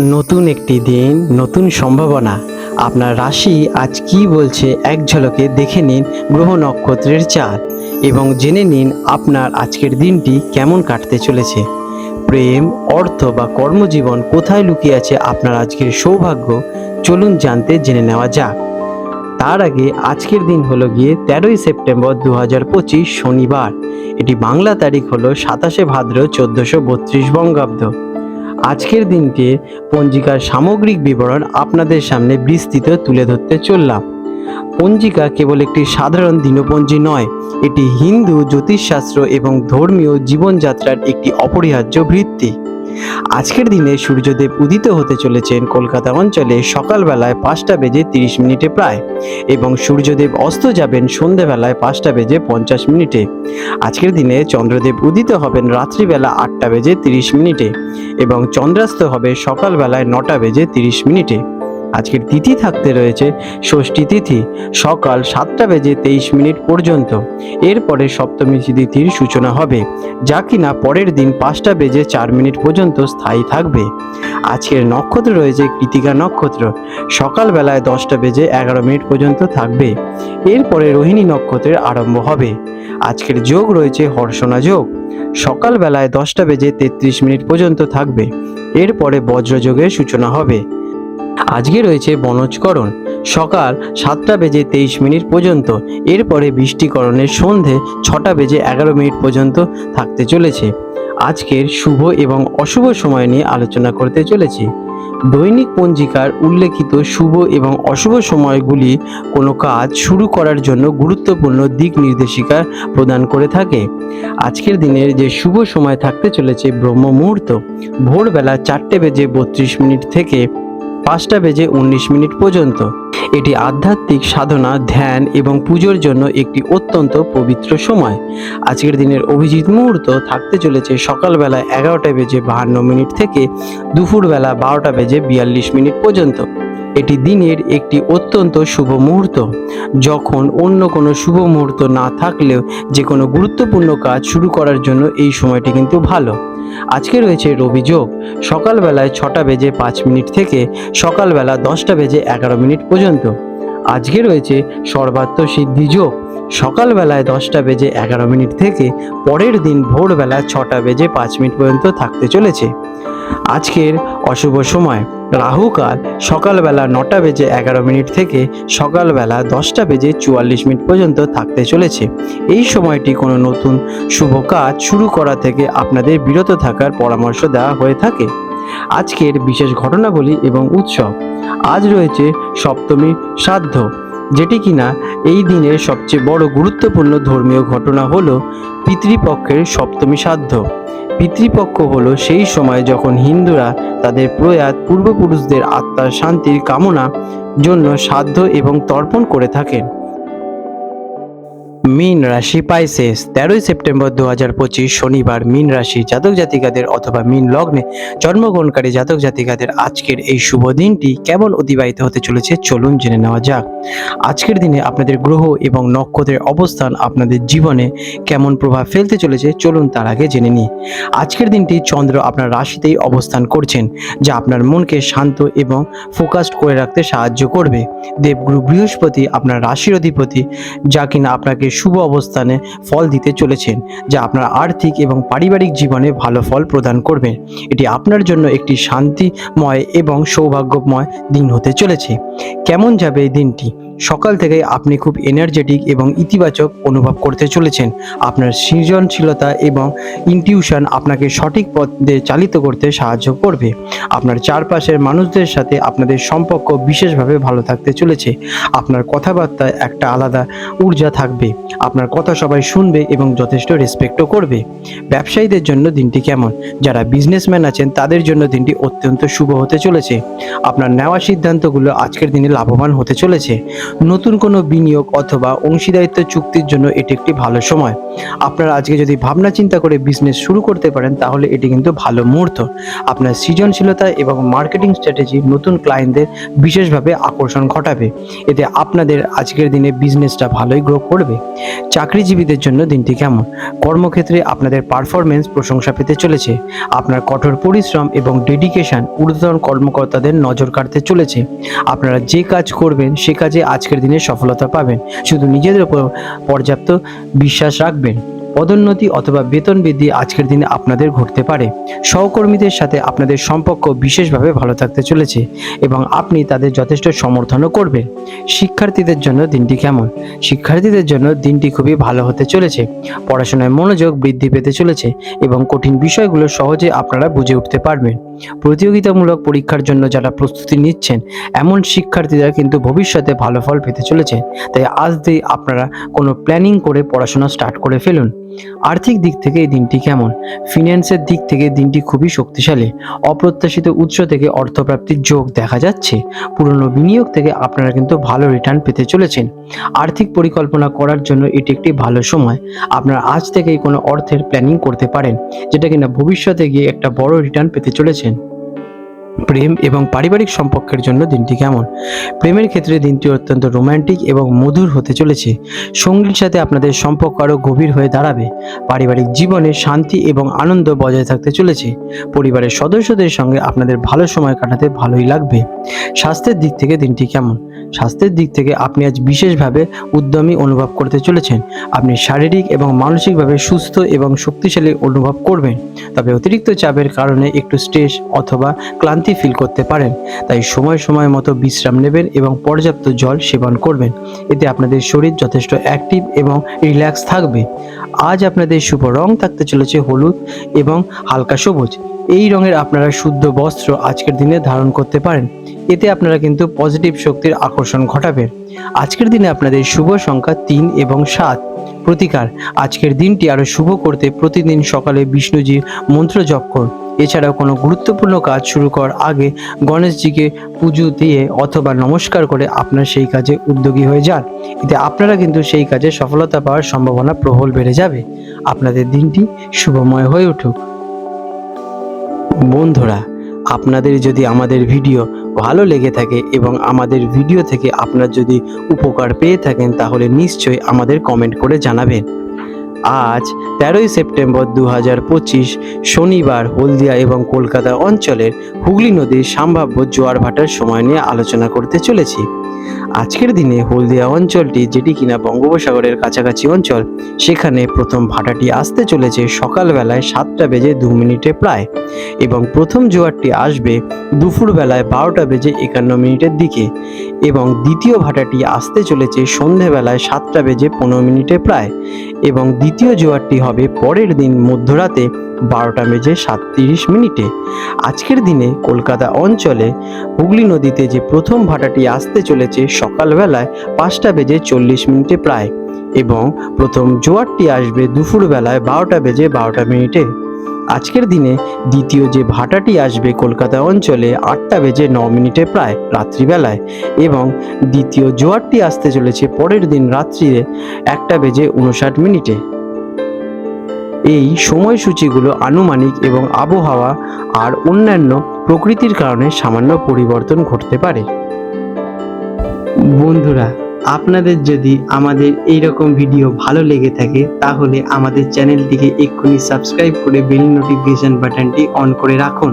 নতুন একটি দিন, নতুন সম্ভাবনা। আপনার রাশি আজ কি বলছে এক ঝলকে দেখে নিন গ্রহ নক্ষত্রের চাঁদ এবং জেনে নিন আপনার আজকের দিনটি কেমন কাটতে চলেছে। প্রেম, অর্থ বা কর্মজীবন কোথায় লুকিয়ে আছে আপনার আজকের সৌভাগ্য? চলুন জানতে জেনে নেওয়া যাক। তার আগে আজকের দিন হলো গিয়ে তেরোই সেপ্টেম্বর দু হাজার পঁচিশ শনিবার। এটি বাংলা তারিখ হলো সাতাশে ভাদ্র চোদ্দোশো বত্রিশ বঙ্গাব্দ। আজকের দিনকে পঞ্জিকার সামগ্রিক বিবরণ আপনাদের সামনে বিস্তৃত তুলে ধরতে চললাম। পঞ্জিকা কেবল একটি সাধারণ দিনপঞ্জি নয়, এটি হিন্দু, জ্যোতিষশাস্ত্র এবং ধর্মীয় জীবনযাত্রার একটি অপরিহার্য ভিত্তি। আজকের দিনে সূর্যদেব উদিত হতে চলেছেন কলকাতা অঞ্চলে সকালবেলায় পাঁচটা বেজে তিরিশ মিনিটে প্রায় এবং সূর্যদেব অস্ত যাবেন সন্ধেবেলায় পাঁচটা বেজে পঞ্চাশ মিনিটে। আজকের দিনে চন্দ্রদেব উদিত হবেন রাত্রিবেলা আটটা বেজে তিরিশ মিনিটে এবং চন্দ্রাস্ত হবে সকালবেলায় নটা বেজে তিরিশ মিনিটে। আজকের তিথি থাকতে রয়েছে ষষ্ঠী তিথি, সকাল সাতটা বেজে তেইশ মিনিট পর্যন্ত। এরপরে সপ্তমী তিথির সূচনা হবে, যা কিনা পরের দিন পাঁচটা বেজে চার মিনিট পর্যন্ত স্থায়ী থাকবে। আজকের নক্ষত্র রয়েছে কৃতিকা নক্ষত্র, সকালবেলায় দশটা বেজে এগারো মিনিট পর্যন্ত থাকবে। এরপরে রোহিণী নক্ষত্রের আরম্ভ হবে। আজকের যোগ রয়েছে হর্ষণা যোগ, সকালবেলায় দশটা বেজে তেত্রিশ মিনিট পর্যন্ত থাকবে। এরপরে বজ্রযোগের সূচনা হবে। আজকে রয়েছে বনজকরণ। সকাল সাতটা বেজে তেইশ মিনিট পর্যন্ত। এরপরে বৃষ্টিকরণের সন্ধে ছটা বেজে এগারো মিনিট পর্যন্ত থাকতে চলেছে। আজকের শুভ এবং অশুভ সময় নিয়ে আলোচনা করতে চলেছি। দৈনিক পঞ্জিকার উল্লেখিত শুভ এবং অশুভ সময়গুলি কোনো কাজ শুরু করার জন্য গুরুত্বপূর্ণ দিক নির্দেশিকা প্রদান করে থাকে। আজকের দিনের যে শুভ সময় থাকতে চলেছে ব্রহ্ম মুহূর্ত ভোরবেলা চারটে বেজে বত্রিশ মিনিট থেকে পাঁচটা বেজে উনিশ মিনিট পর্যন্ত। এটি আধ্যাত্মিক সাধনা, ধ্যান এবং পুজোর জন্য একটি অত্যন্ত পবিত্র সময়। আজকের দিনের অভিজিৎ মুহূর্ত থাকতে চলেছে সকালবেলা এগারোটা বেজে বাহান্ন মিনিট থেকে দুপুরবেলা বারোটা বেজে বিয়াল্লিশ মিনিট পর্যন্ত। এটি দিনের একটি অত্যন্ত শুভ মুহূর্ত। যখন অন্য কোনো শুভ মুহূর্ত না থাকলেও যে কোনো গুরুত্বপূর্ণ কাজ শুরু করার জন্য এই সময়টি কিন্তু ভালো। আজকে রয়েছে রবি যোগ। সকালবেলায় ছটা বেজে পাঁচ মিনিট থেকে সকালবেলা দশটা বেজে এগারো মিনিট পর্যন্ত। আজকে রয়েছে সর্বাত্ম সিদ্ধি যোগ। সকালবেলায় দশটা বেজে এগারো মিনিট থেকে পরের দিন ভোরবেলা ছটা বেজে পাঁচ মিনিট পর্যন্ত থাকতে চলেছে। আজকের অশুভ সময়। রাহুকাল সকালবেলা নটা বেজে এগারো মিনিট থেকে সকালবেলা দশটা বেজে চুয়াল্লিশ মিনিট পর্যন্ত থাকতে চলেছে। এই সময়টি কোনো নতুন শুভ কাজ শুরু করা থেকে আপনাদের বিরত থাকার পরামর্শ দেওয়া হয়ে থাকে। আজকের বিশেষ ঘটনাবলী এবং উৎসব। আজ রয়েছে সপ্তমী শ্রাদ্ধ, যেটি কিনা এই দিনের সবচেয়ে বড় গুরুত্বপূর্ণ ধর্মীয় ঘটনা হলো পিতৃপক্ষের সপ্তমী শ্রাদ্ধ। পিতৃপক্ষ হলো সেই সময় যখন হিন্দুরা তাদের প্রয়াত পূর্বপুরুষদের আত্মার শান্তির কামনা জন্য সাধ্য এবং তর্পণ করে থাকেন। মীন রাশি পাইসেস তেরোই সেপ্টেম্বর দু হাজার পঁচিশ শনিবার মীন রাশি জাতক জাতিকাদের অথবা মীন লগ্নে জন্মগ্রহণকারী জাতক জাতিকাদের আজকের এই শুভ দিনটি কেমন অতিবাহিত হতে চলেছে চলুন জেনে নেওয়া যাক। আজকের দিনে আপনাদের গ্রহ এবং নক্ষত্রের অবস্থান আপনাদের জীবনে কেমন প্রভাব ফেলতে চলেছে চলুন তার আগে জেনে নিই। আজকের দিনটি চন্দ্র আপনার রাশিতেই অবস্থান করছেন, যা আপনার মনকে শান্ত এবং ফোকাসড করে রাখতে সাহায্য করবে। দেবগুরু বৃহস্পতি আপনার রাশির অধিপতি, যা কিনা আপনাকে শুভ অবস্থানে ফল দিতে চলেছেন, যা আপনার আর্থিক এবং পারিবারিক জীবনে ভালো ফল প্রদান করবে। এটি আপনার জন্য একটি শান্তিময় এবং সৌভাগ্যময় দিন হতে চলেছে। কেমন যাবে এই দিনটি? সকাল থেকে আপনি খুব এনার্জেটিক এবং ইতিবাচক অনুভব করতে চলেছেন। আপনার সৃজনশীলতা এবং ইনটিউশন আপনাকে সঠিক পথে চালিত করতে সাহায্য করবে। আপনার চারপাশের মানুষদের সাথে আপনাদের সম্পর্ক বিশেষভাবে ভালো থাকতে চলেছে। আপনার কথাবার্তায় একটা আলাদা ঊর্জা থাকবে। আপনার কথা সবাই শুনবে এবং যথেষ্ট রেসপেক্টও করবে। ব্যবসায়ীদের জন্য দিনটি কেমন? যারা বিজনেসম্যান আছেন, তাদের জন্য দিনটি অত্যন্ত শুভ হতে চলেছে। আপনার নেওয়া সিদ্ধান্তগুলো আজকের দিনে লাভবান হতে চলেছে। নতুন কোনো বিনিয়োগ অথবা অংশীদারিত্ব চুক্তির জন্য এটি একটি ভালো সময়। আপনারা আজকে যদি ভাবনা চিন্তা করে বিজনেস শুরু করতে পারেন, তাহলে এটি কিন্তু ভালো মুহূর্ত। আপনার সৃজনশীলতা এবং মার্কেটিং স্ট্র্যাটেজি নতুন ক্লায়েন্টদের বিশেষভাবে আকর্ষণ ঘটাবে। এতে আপনাদের আজকের দিনে বিজনেসটা ভালোই গ্রো করবে। চাকরিজীবীদের জন্য দিনটি কেমন? কর্মক্ষেত্রে আপনাদের পারফরমেন্স প্রশংসা পেতে চলেছে। আপনার কঠোর পরিশ্রম এবং ডেডিকেশন ঊর্ধ্বতন কর্মকর্তাদের নজর কাড়তে চলেছে। আপনারা যে কাজ করবেন, সে কাজে আজকের দিনে সফলতা পাবেন। শুধু নিজেদের উপর পর্যাপ্ত বিশ্বাস রাখবেন। পদোন্নতি অথবা বেতন বৃদ্ধি আজকের দিনে আপনাদের ঘটতে পারে। সহকর্মীদের সাথে আপনাদের সম্পর্ক বিশেষভাবে ভালো থাকতে চলেছে এবং আপনি তাদের যথেষ্ট সমর্থনও করবেন। শিক্ষার্থীদের জন্য দিনটি কেমন? শিক্ষার্থীদের জন্য দিনটি খুবই ভালো হতে চলেছে। পড়াশোনায় মনোযোগ বৃদ্ধি পেতে চলেছে এবং কঠিন বিষয়গুলো সহজে আপনারা বুঝে উঠতে পারবেন। প্রতিযোগিতামূলক পরীক্ষার জন্য যারা প্রস্তুতি নিচ্ছেন, এমন শিক্ষার্থীরা কিন্তু ভবিষ্যতে ভালো ফল পেতে চলেছে। তাই আজ দিয়ে আপনারা কোনো প্ল্যানিং করে পড়াশোনা স্টার্ট করে ফেলুন। আর্থিক দিক থেকে এই দিনটি কেমন? ফিন্যান্সের দিক থেকে দিনটি খুবই শক্তিশালী। অপ্রত্যাশিত উৎস থেকে অর্থপ্রাপ্তির যোগ দেখা যাচ্ছে। পুরনো বিনিয়োগ থেকে আপনারা কিন্তু ভালো রিটার্ন পেতে চলেছেন। আর্থিক পরিকল্পনা করার জন্য এটি একটি ভালো সময়। আপনারা আজ থেকেই কোনো অর্থের প্ল্যানিং করতে পারেন, যেটা কিনা ভবিষ্যতে গিয়ে একটা বড় রিটার্ন পেতে চলেছেন প্রেম এবং পারিবারিক সম্পর্কের জন্য দিনটি কেমন? প্রেমের ক্ষেত্রে দিনটি অত্যন্ত রোমান্টিক এবং মধুর হতে চলেছে। সঙ্গীর সাথে আপনাদের সম্পর্ক আরও গভীর হয়ে দাঁড়াবে। পারিবারিক জীবনে শান্তি এবং আনন্দ বজায় থাকতে চলেছে। পরিবারের সদস্যদের সঙ্গে আপনাদের ভালো সময় কাটাতে ভালোই লাগবে। স্বাস্থ্যের দিক থেকে দিনটি কেমন? স্বাস্থ্যের দিক থেকে আপনি আজ বিশেষভাবে উদ্যমী অনুভব করতে চলেছেন। আপনি শারীরিক এবং মানসিকভাবে সুস্থ এবং শক্তিশালী অনুভব করবেন। তবে অতিরিক্ত চাপের কারণে একটু স্ট্রেস অথবা ক্লান্তি ফিল করতে পারেন। তাই সময় সময় মতো বিশ্রাম নেবেন এবং পর্যাপ্ত জল সেবন করবেন। এতে আপনাদের শরীর যথেষ্ট অ্যাক্টিভ এবং রিল্যাক্স থাকবে। আজ আপনাদের শুভ রং থাকতে চলেছে হলুদ এবং হালকা সবুজ। এই রঙের আপনারা শুদ্ধ বস্ত্র আজকের দিনে ধারণ করতে পারেন। এতে আপনারা কিন্তু পজিটিভ শক্তির আকর্ষণ ঘটাবেন। আজকের দিনে আপনাদের শুভ সংখ্যা তিন এবং সাত। প্রতিকার, আজকের দিনটি আরও শুভ করতে প্রতিদিন সকালে বিষ্ণুজির মন্ত্র জপ করুন। এছাড়াও কোনো গুরুত্বপূর্ণ কাজ শুরু করার আগে গণেশজিকে পুজো দিয়ে অথবা নমস্কার করে আপনার সেই কাজে উদ্যোগী হয়ে যান। এতে আপনারা কিন্তু সেই কাজে সফলতা পাওয়ার সম্ভাবনা প্রবল বেড়ে যাবে। আপনাদের দিনটি শুভময় হয়ে উঠুক। বন্ধুরা, আপনাদের যদি আমাদের ভিডিও ভালো লেগে থাকে এবং আমাদের ভিডিও থেকে আপনার যদি উপকার পেয়ে থাকেন, তাহলে নিশ্চয়ই আমাদের কমেন্ট করে জানাবেন। আজ তেরোই সেপ্টেম্বর দু হাজার পঁচিশ শনিবার হলদিয়া এবং কলকাতা অঞ্চলের হুগলি নদীর সম্ভাব্য জোয়ার ভাটার সময় নিয়ে আলোচনা করতে চলেছি। আজকের দিনে হলদিয়া অঞ্চলটি, যেটি কিনা বঙ্গোপসাগরের কাছাকাছি অঞ্চল, সেখানে প্রথম ভাটাটি আসতে চলেছে সকালবেলায় সাতটা বেজে দু মিনিটে প্রায় এবং প্রথম জোয়ারটি আসবে দুপুরবেলায় বারোটা বেজে একান্ন মিনিটের দিকে এবং দ্বিতীয় ভাটাটি আসতে চলেছে সন্ধেবেলায় সাতটা বেজে পনেরো মিনিটে প্রায় এবং দ্বিতীয় জোয়ারটি হবে পরের দিন মধ্যরাতে বারোটা বেজে সাতত্রিশ মিনিটে। আজকের দিনে কলকাতা অঞ্চলে হুগলি নদীতে যে প্রথম ভাটাটি আসতে চলেছে সকালবেলায় পাঁচটা বেজে চল্লিশ মিনিটে প্রায় এবং প্রথম জোয়ারটি আসবে দুপুরবেলায় বারোটা বেজে বারোটা মিনিটে। আজকের দিনে দ্বিতীয় যে ভাটাটি আসবে কলকাতা অঞ্চলে আটটা বেজে ন মিনিটে প্রায় রাত্রিবেলায় এবং দ্বিতীয় জোয়ারটি আসতে চলেছে পরের দিন রাত্রিরে একটা বেজে উনষাট মিনিটে। এই সময়সূচিগুলো আনুমানিক এবং আবহাওয়া আর অন্যান্য প্রকৃতির কারণে সামান্য পরিবর্তন ঘটতে পারে। বন্ধুরা, আপনাদের যদি আমাদের এই রকম ভিডিও ভালো লেগে থাকে, তাহলে আমাদের চ্যানেলটিকে এক্ষুনি সাবস্ক্রাইব করে বেল নোটিফিকেশন বাটনটি অন করে রাখুন।